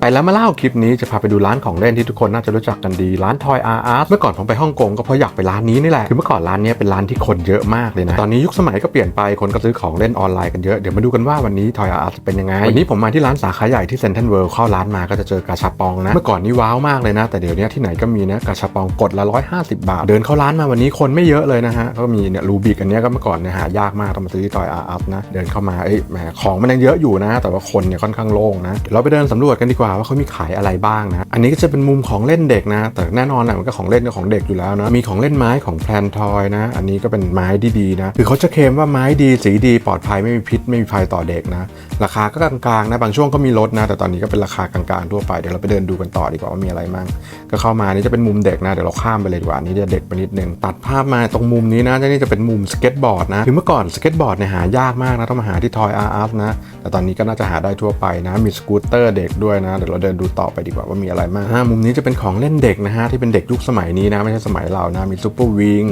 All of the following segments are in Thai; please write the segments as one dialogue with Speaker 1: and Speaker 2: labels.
Speaker 1: ไปแล้วมาเล่าคลิปนี้จะพาไปดูร้านของเล่นที่ทุกคนน่าจะรู้จักกันดีร้าน Toy R Us เมื่อก่อนผมไปฮ่องกงก็เพราะอยากไปร้านนี้นี่แหละคือเมื่อก่อนร้านนี้เป็นร้านที่คนเยอะมากเลยนะตอนนี้ยุคสมัยก็เปลี่ยนไปคนก็ซื้อของเล่นออนไลน์กันเยอะเดี๋ยวมาดูกันว่าวันนี้ Toy R Us จะเป็นยังไงวันนี้ผมมาที่ร้านสาขาใหญ่ที่เซ็นทรัลเวิลด์เข้าร้านมาก็จะเจอกาชาปองนะเมื่อก่อนนี่ว้าวมากเลยนะ แต่เดี๋ยวนี้ที่ไหนก็มีนะกาชาปองกดละ150 บาท เดินเข้าร้านมาวันนี้คนไม่เยอะเลยนะฮะก็มีเนี่ยรูบิกอันนี้ก็เมื่อก่อนเนี่ยหายากมากต้องมาซื้อที่ Toy R Us นะเดินเข้ามาเอ้ยแหมของมันยังเยอะอยู่นะ แต่ว่าคนเนี่ยค่อนข้างโล่งนะเราไปเดินสำรวจกันดีกว่าว่าเขามีขายอะไรบ้างนะ อันนี้ก็จะเป็นมุมของเล่นเด็กนะ แต่แน่นอนแหละมันก็ของเล่นก็ของเด็กอยู่แล้วนะ มีของเล่นไม้ของแพลนทอยนะ อันนี้ก็เป็นไม้ดีๆนะ คือเขาจะเคลมว่าไม้ดีสีดีปลอดภัยไม่มีพิษไม่มีภัยต่อเด็กนะ ราคาก็กลางๆนะบางช่วงก็มีลดนะ แต่ตอนนี้ก็เป็นราคากลางๆทั่วไปเดี๋ยวเราไปเดินดูกันต่อดีกว่าว่ามีอะไรมั่งก็เข้ามานี่จะเป็นมุมเด็กนะเดี๋ยวเราข้ามไปเลยดีกว่านี้จะเด็กไปนิดนึงตัดภาพมาตรงมุมนี้นะนี่จะเป็นมุมสเก็ตบอร์ดนะคือเมื่อก่อนสเก็ตบอร์ดเนี่ยหายากมากนะต้องมาหาที่ทอยอาร์อัพนะแต่ตอนนี้ก็น่าจะหาได้ทั่วไปนะมีสกูตเตอร์เด็กด้วยนะเดี๋ยวเราเดินดูต่อไปดีกว่าว่ามีอะไรบ้างมุมนี้จะเป็นของเล่นเด็กนะฮะที่เป็นเด็กยุคสมัยนี้นะไม่ใช่สมัยเรานะมีซูเปอร์วิง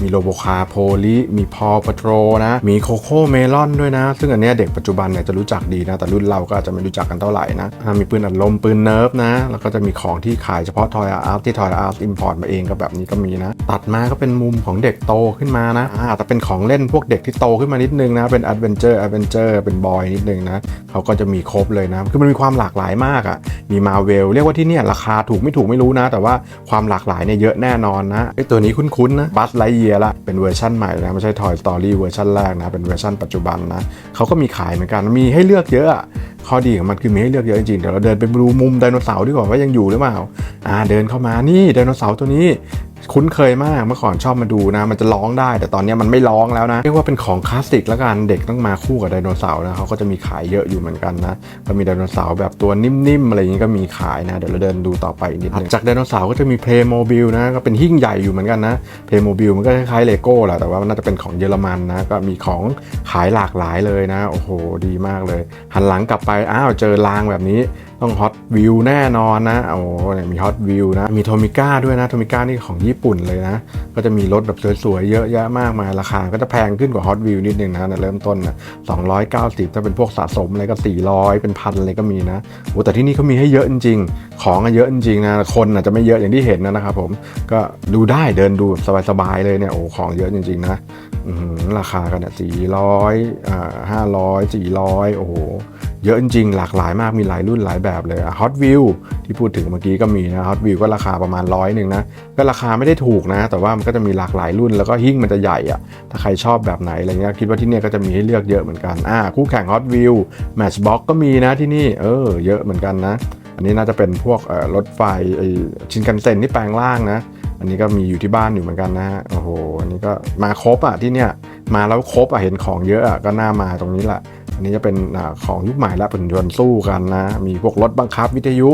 Speaker 1: มีโรโบคาโพลีมีพอปโตรนะมีโคโค่เมลอนด้วยนะ ซึ่งอันนี้เด็กปัจจุบันเนี่ยจะรู้จักดีนะ แต่รุ่นเราก็อาจจะไม่รู้จักกันเท่าไหร่นะ มีปืนอัดลมปืนเนิร์ฟนะ แล้วก็จะมีของที่ขายเฉพาะทอยอาร์ตที่ทอยอาร์ตอิมพอร์ตมาเองก็แบบนี้ก็มีนะ ตัดมาก็เป็นมุมของเด็กโตขึ้นมานะอาแต่เป็นของเล่นพวกเด็กที่โตขึ้นมานิดนึงนะ เป็นแอดเวนเจอร์แอดเวนเจอร์เป็นบอยนิดนึงนะเขาก็จะมีครบเลยนะ คือมันมีความหลากหลายมากอะ่ะ มีมาเวลเรียกว่าที่เนี่ยราคาถูกไม่ถูกไม่รู้นะ แต่ว่าความหลากหลายเนี่ยเยอะแน่นอนนะไอตัวนี้คุ้นๆนะบัสไลเยียละเป็นเวอร์ชันใหม่นะไม่ใช่ Toy Story เวอร์ชันแรกนะเป็นเวอร์ชันปัจจุบันนะเขาก็มีขายเหมือนกันมีใให้เลือกเยอะอะข้อดีของมันคือมีให้เลือกเยอะจริงๆเดี๋ยวเราเดินไปดูมุมไดโนเสาร์ดีกว่าว่ายังอยู่หรือเปล่าอ่าเดินเข้ามานี่ไดโนเสาร์ตัวนี้ คุ้นเคยมากเมื่อก่อนชอบมาดูนะ มันจะร้องได้ แต่ตอนนี้มันไม่ร้องแล้วนะเรียกว่าเป็นของคลาสสิกแล้วกันเด็กต้องมาคู่กับไดโนเสาร์นะเขาก็จะมีขายเยอะอยู่เหมือนกันนะก็มีไดโนเสาร์แบบตัวนิ่มๆอะไรอย่างนี้ก็มีขายนะเดี๋ยวเราเดินดูต่อไปนิดนึงจากไดโนเสาร์ก็จะมีเพลโมบิลนะก็เป็นหิ้งใหญ่อยู่เหมือนกันนะเพลโมบิลมันก็คล้ายๆเลโก้แหละแต่ว่ามันน่าจะเป็นของเยอรมันนะก็มีของขายหลากหลายเลยนะโอ้โหดีมากเลย หันหลังกลับไปอ้าวเจอรางแบบนี้ต้องฮอตวิวแน่นอนนะโอ้เนี่ยมีฮอตวิวนะมีโทมิก้าด้วยนะโทมิก้านี่ของญี่ปุ่นเลยนะ ก็จะมีรถแบบสวยๆ เยอะแยะมากมายราคา ก็จะแพงขึ้นกว่าฮอตวิวนิดนึงนะเริ่มต้นนะ290 ถ้าเป็นพวกสะสมอะไรก็ 400 เป็นพันอะไรก็มีนะโอ้แต่ที่นี่เขามีให้เยอะจริงๆ ของเยอะจริงๆนะคนอาจจะไม่เยอะอย่างที่เห็นนะครับผมก็ดูได้เดินดูสบายๆเลยเนี่ยโอ้ของเยอะจริงๆนะราคากันเนี่ย400อ่า500 400 โอ้โห เยอะจริงๆ หลากหลายมากมีหลายรุ่นหลายแบบเลยฮอตวิวที่พูดถึงเมื่อกี้ก็มีนะฮอตวิวก็ราคาประมาณร้อยหนึ่งนะก็ราคาไม่ได้ถูกนะ แต่ว่ามันก็จะมีหลากหลายรุ่นแล้วก็หิ้งมันจะใหญ่อะถ้าใครชอบแบบไหนอะไรเงี้ยคิดว่าที่เนี่ยก็จะมีให้เลือกเยอะเหมือนกันอ่าคู่แข่งฮอตวิวแมชบ็อกก็มีนะที่นี่เออเยอะเหมือนกันนะ อันนี้น่าจะเป็นพวกรถไฟชินคันเซ็นที่แปลงร่างนะอันนี้ก็มีอยู่ที่บ้านอยู่เหมือนกันนะฮะโอ้โหอันนี้ก็มาครบอะที่เนี่ยมาแล้วครบอะเห็นของเยอะอะก็น่ามาตรงนี้แหละ อันนี้จะเป็นอของยุคใหม่และเป็นยนต์สู้กันนะ มีพวกรถบังคับวิทยุ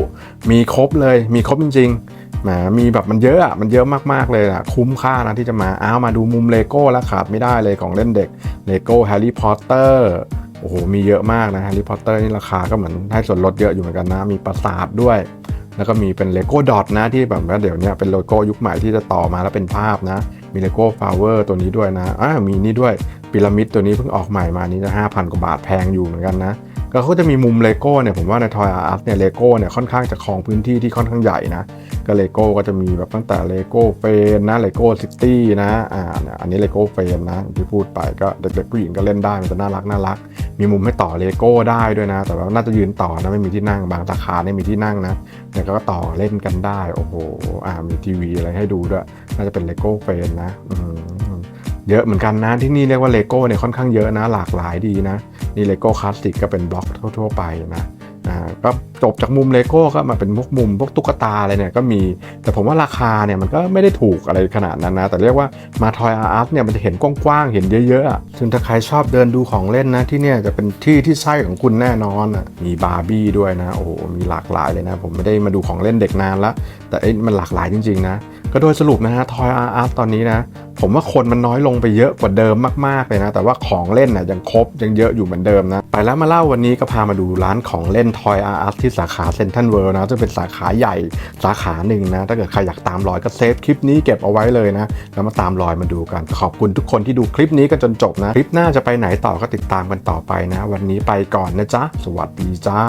Speaker 1: มีครบเลย มีครบจริงๆแหมมีแบบมันเยอะอะมันเยอะมากๆเลยอะคุ้มค่านะที่จะมาอ้าวมาดูมุมเลโก้แล้วขาดไม่ได้เลยของเล่นเด็กเลโก้แฮร์รี่พอตเตอร์โอ้โหมีเยอะมากนะแฮร์รี่พอตเตอร์นี่ราคาก็เหมือนให้ส่วนลดเยอะอยู่เหมือนกันนะ มีปราสาทด้วยแล้วก็มีเป็นเลโก้ดอทนะที่แบบว่าเดี๋ยวนี้เป็นโลโก้ยุคใหม่ที่จะต่อมาแล้วเป็นภาพนะ มีเลโก้ฟาวเวอร์ตัวนี้ด้วยนะอ่ามีนี่ด้วยพีระมิดตัวนี้เพิ่งออกใหม่มานี่จะ5,000กว่าบาทแพงอยู่เหมือนกันนะก็เขาจะมีมุมเลโก้เนี่ยผมว่าในทอยอาร์ตเนี่ยเลโก้เนี่ยค่อนข้างจะครองพื้นที่ที่ค่อนข้างใหญ่นะก็เลโก้ก็จะมีแบบตั้งแต่เลโก้เฟนนะเลโก้ซิตี้นะอ่าเนี่ยอันนี้เลโก้เฟนนะที่พูดไปก็เด็กๆผู้หญิงก็เล่นได้มันจะน่ารักน่ารัก มีมุมให้ต่อเลโก้ได้ด้วยนะ แต่ว่าน่าจะยืนต่อนะไม่มีที่นั่งบางสาขาไม่มีที่นั่งนะเนี่ก็ต่อเล่นกันได้โอ้โหอ่ามีทีวีอะไรให้ดูด้วย น่าจะเป็นเลโก้เฟนนะเยอะเหมือนกันนะที่นี่เรียกว่าเลโก้เนี่ยค่อนข้างเยอะนะ หลากหลายดีนะ นี่เลโก้คลาสสิกก็เป็นบล็อกทั่ว ๆ ไปนะอ่าก็จบจากมุมเลโก้ก็มาเป็นพวกมุมพวกตุ๊กตาอะไรเนี่ยก็มี แต่ผมว่าราคาเนี่ยมันก็ไม่ได้ถูกอะไรขนาดนั้นนะ แต่เรียกว่ามาทอยอาร์ตเนี่ยมันจะเห็นกว้างๆ เห็นเยอะๆซึ่งถ้าใครชอบเดินดูของเล่นนะที่เนี่ยจะเป็นที่ที่ใช่ของคุณแน่นอนอะมีบาร์บี้ด้วยนะ โอ้โห มีหลากหลายเลยนะ ผมไม่ได้มาดูของเล่นเด็กนานละแต่เอ้มันหลากหลายจริงๆนะก็โดยสรุปนะฮะทอยอาร์ตตอนนี้นะผมว่าคนมันน้อยลงไปเยอะกว่าเดิมมากๆเลยนะ แต่ว่าของเล่นน่ะยังครบยังเยอะอยู่เหมือนเดิมนะ ไปแล้วมาเล่าวันนี้ก็พามาดูร้านของเล่น Toy R Us ที่สาขาเซ็นทรัลเวิลด์นะจะเป็นสาขาใหญ่สาขาหนึ่งนะ ถ้าเกิดใครอยากตามรอยก็เซฟคลิปนี้เก็บเอาไว้เลยนะ แล้วมาตามรอยมาดูกัน ขอบคุณทุกคนที่ดูคลิปนี้กันจนจบนะ คลิปหน้าจะไปไหนต่อก็ติดตามกันต่อไปนะ วันนี้ไปก่อนนะจ๊ะ สวัสดีจ้า